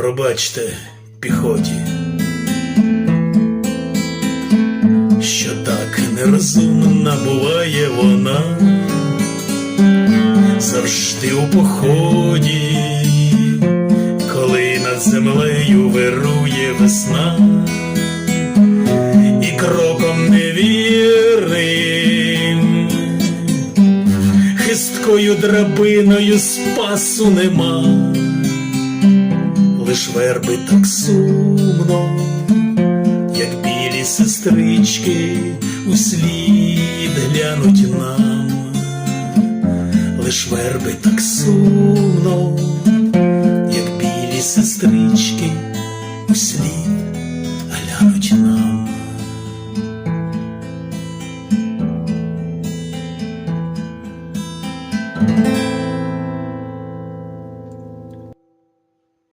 Пробачте піхоті, що так нерозумна буває вона, завжди у поході, коли над землею вирує весна, і кроком невірним, хисткою драбиною спасу нема Лиш верби так сумно, як білі сестрички услід глянуть нам, лиш верби так сумно, як білі сестрички услід глянуть нам.